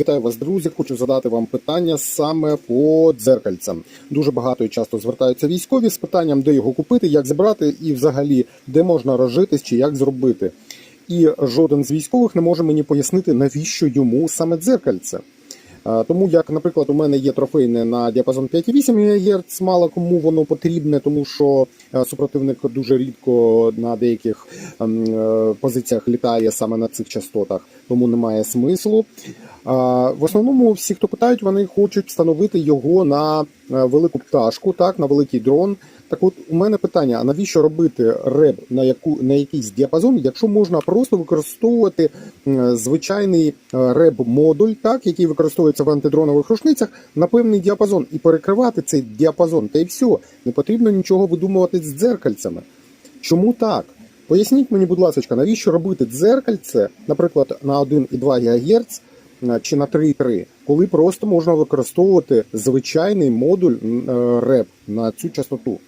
Вітаю вас, друзі. Хочу задати вам питання саме по дзеркальцям. Дуже багато і часто звертаються військові з питанням, де його купити, як збирати і взагалі де можна розжитись чи як зробити. І жоден з військових не може мені пояснити, навіщо йому саме дзеркальце. Тому як, наприклад, у мене є трофейне на діапазон 5,8 ГГц, мало кому воно потрібне, тому що е, супротивник дуже рідко на деяких ем, е, позиціях літає саме на цих частотах, тому немає смислу. В основному всі, хто питають, вони хочуть встановити його на е, велику пташку, так, на великий дрон. Так от у мене питання: а навіщо робити реб на яку на якийсь діапазон, якщо можна просто використовувати е, звичайний е, реб-модуль, так, який використовується в антидронових рушницях, на певний діапазон і перекривати цей діапазон, та й все. Не потрібно нічого видумувати з дзеркальцями. Чому так? Поясніть мені, будь ласка, навіщо робити дзеркальце, наприклад, на 1,2 ГГц чи на 3,3, коли просто можна використовувати звичайний модуль е, реп на цю частоту.